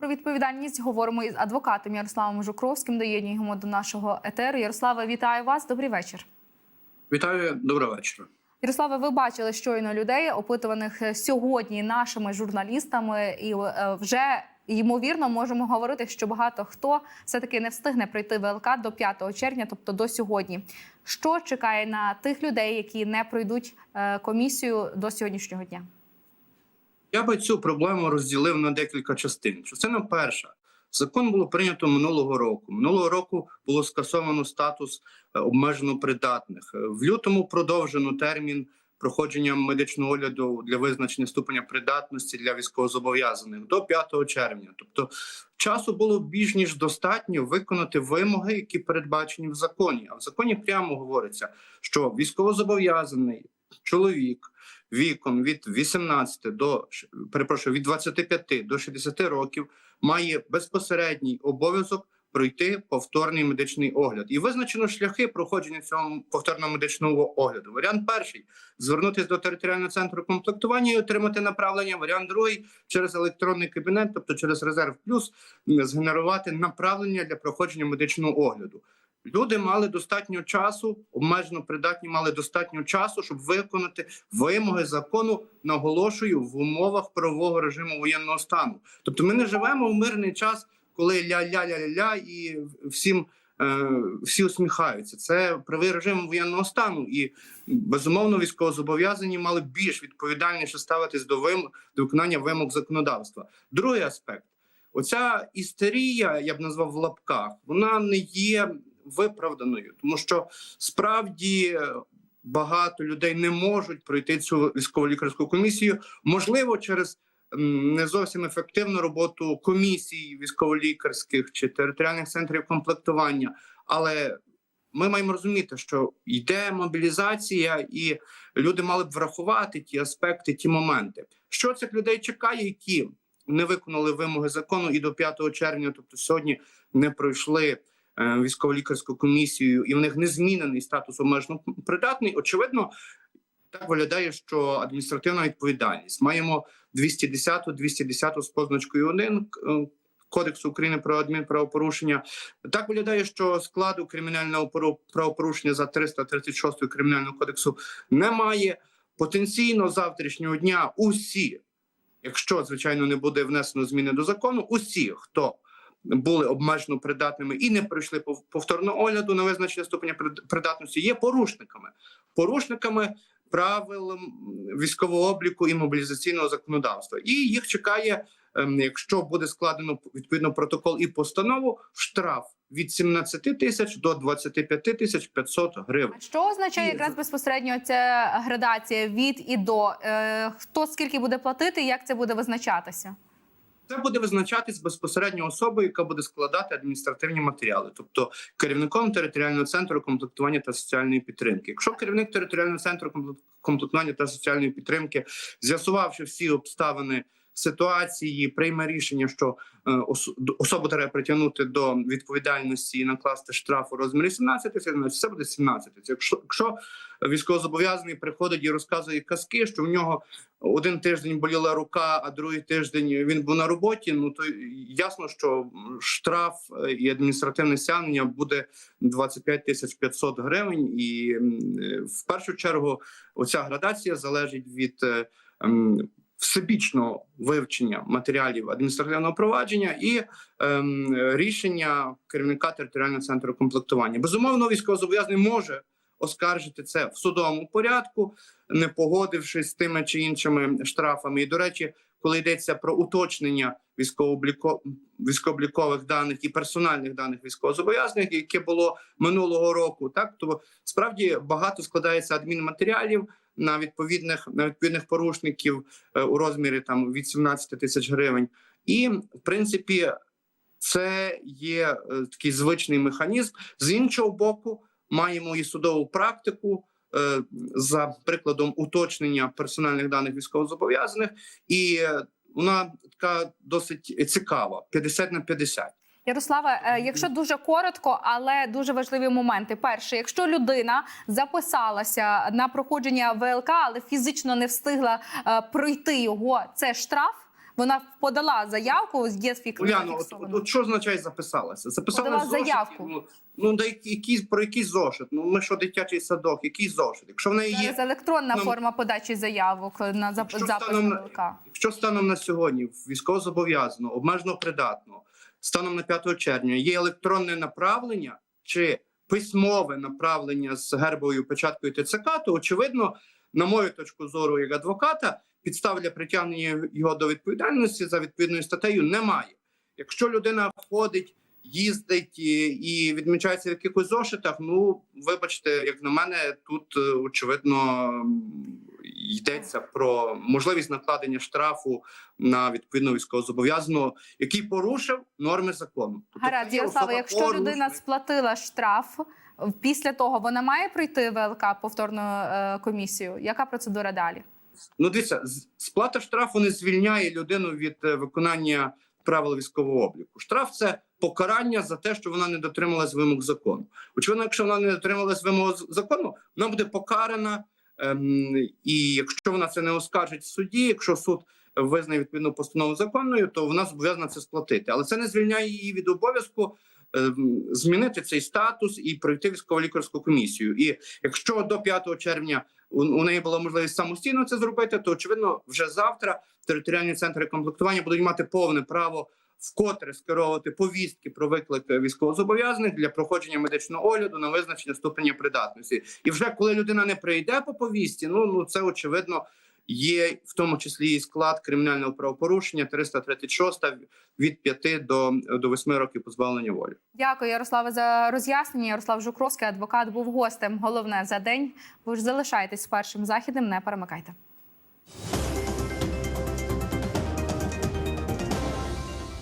Про відповідальність говоримо із адвокатом Ярославом Жукровським. Доєднуємо до нашого етеру. Ярославе, вітаю вас. Добрий вечір. Вітаю, доброго вечора. Ярославе, ви бачили щойно людей, опитуваних сьогодні нашими журналістами, і е, вже ймовірно можемо говорити, що багато хто все таки не встигне прийти в ВЛК до 5 червня, тобто до сьогодні. Що чекає на тих людей, які не пройдуть е, комісію до сьогоднішнього дня? Я би цю проблему розділив на декілька частин. Частина перша. Закон було прийнято минулого року. Минулого року було скасовано статус е, обмежено придатних. Е, В лютому продовжено термін проходження медичного огляду для визначення ступеня придатності для військовозобов'язаних до 5 червня. Тобто часу було більш ніж достатньо виконати вимоги, які передбачені в законі. А в законі прямо говориться, що військовозобов'язаний чоловік віком від 18 до перепрошую, від 25 до 60 років має безпосередній обов'язок пройти повторний медичний огляд. І визначено шляхи проходження цього повторного медичного огляду. Варіант перший звернутися до територіального центру комплектування і отримати направлення. Варіант другий через електронний кабінет, тобто через резерв плюс, згенерувати направлення для проходження медичного огляду. Люди мали достатньо часу, обмежено придатні мали достатньо часу, щоб виконати вимоги закону. Наголошую в умовах правового режиму воєнного стану. Тобто, ми не живемо в мирний час, коли ля-ля-ля-ля-ля і всім е, всі усміхаються. Це правий режим воєнного стану, і безумовно військовозобов'язані мали більш відповідальніше ставитись до вимог до виконання вимог законодавства. Другий аспект: оця істерія, я б назвав в лапках, вона не є виправданою, тому що справді багато людей не можуть пройти цю військово-лікарську комісію, можливо, через не зовсім ефективну роботу комісій військово-лікарських чи територіальних центрів комплектування. Але ми маємо розуміти, що йде мобілізація, і люди мали б врахувати ті аспекти, ті моменти. Що цих людей чекає, які не виконали вимоги закону і до 5 червня, тобто сьогодні не пройшли військово-лікарську комісію, і в них не змінений статус обмежено придатний. Очевидно, так виглядає, що адміністративна відповідальність маємо 210 210 з позначкою 1 е, Кодексу України про адмінправопорушення. Так виглядає, що складу кримінального пору- правопорушення за 336 кримінального кодексу немає. Потенційно завтрашнього дня усі, якщо звичайно не буде внесено зміни до закону, усі, хто були обмежено придатними і не пройшли пов- повторного огляду на визначення ступеня прид- придатності, є порушниками, порушниками правил військового обліку і мобілізаційного законодавства. І їх чекає, ем, якщо буде складено відповідно протокол і постанову, штраф від 17 тисяч до 25 тисяч 500 гривень. А що означає І- якраз безпосередньо ця градація від і до? Е, хто скільки буде платити, як це буде визначатися? Це буде визначатись безпосередньо особою, яка буде складати адміністративні матеріали, тобто керівником територіального центру комплектування та соціальної підтримки. Якщо керівник територіального центру комплектування та соціальної підтримки, з'ясувавши всі обставини ситуації, прийме рішення, що е, особу треба притягнути до відповідальності і накласти штраф у розмірі 17 тисяч, значить це буде 17 тисяч. Якщо, якщо військовозобов'язаний приходить і розказує казки, що в нього один тиждень боліла рука, а другий тиждень він був на роботі. Ну то ясно, що штраф е, і адміністративне стягнення буде 25 тисяч 500 гривень. І е, в першу чергу оця градація залежить від всебічного вивчення матеріалів адміністративного провадження і ем, рішення керівника територіального центру комплектування. Безумовно, військовозобов'язаний може оскаржити це в судовому порядку, не погодившись з тими чи іншими штрафами. І до речі, коли йдеться про уточнення військово-обліко- даних і персональних даних військовозобов'язаних, яке було минулого року, так то справді багато складається адмінматеріалів на відповідних на відповідних порушників е, у розмірі там від 17 тисяч гривень, і в принципі. Це є е, такий звичний механізм. З іншого боку, маємо і судову практику е, за прикладом уточнення персональних даних військовозобов'язаних, і вона така досить цікава: 50 на 50. Ярославе, е, якщо дуже коротко, але дуже важливі моменти. Перше, якщо людина записалася на проходження ВЛК, але фізично не встигла е, пройти його, це штраф. Вона подала заявку, є свій Уляно, от, от, от що означає записалася? Записала зошиті, заявку. Ну, ну да які, про який зошит? Ну ми що дитячий садок, який зошит? Якщо в неї є Зараз електронна Ну, форма подачі заявок на зап... Запис станом ВЛК. Якщо станом на сьогодні військовозобов'язано, обмежено придатно, станом на 5 червня є електронне направлення чи письмове направлення з гербовою печаткою ТЦК, то очевидно, на мою точку зору, як адвоката, підстав для притягнення його до відповідальності за відповідною статтею немає. Якщо людина входить, їздить і, і відмічається в якихось зошитах, ну вибачте, як на мене, тут е, очевидно йдеться про можливість накладення штрафу на відповідно військовозобов'язаного, який порушив норми закону. Тобто Гаразд, Ярослава, якщо людина сплатила штраф, після того вона має пройти ВЛК повторну е, комісію. Яка процедура далі? Ну, дивіться, сплата штрафу не звільняє людину від е, виконання правил військового обліку. Штраф це покарання за те, що вона не дотрималась вимог закону. Очевидно, якщо вона не дотрималась вимог закону, вона буде покарана. Ем, і якщо вона це не оскаржить в суді, якщо суд визнає відповідну постанову законною, то вона зобов'язана це сплатити. Але це не звільняє її від обов'язку ем, змінити цей статус і пройти військово-лікарську комісію. І якщо до 5 червня у, у неї була можливість самостійно це зробити, то очевидно, вже завтра територіальні центри комплектування будуть мати повне право вкотре скеровувати повістки про виклик військовозобов'язаних для проходження медичного огляду на визначення ступеня придатності. І вже коли людина не прийде по повістці, ну ну це очевидно. Є в тому числі і склад кримінального правопорушення 336 від 5 до, до 8 років позбавлення волі. Дякую, Ярославе, за роз'яснення. Ярослав Жукровський, адвокат, був гостем. Головне за день. Ви ж залишайтесь першим західним, не перемикайте.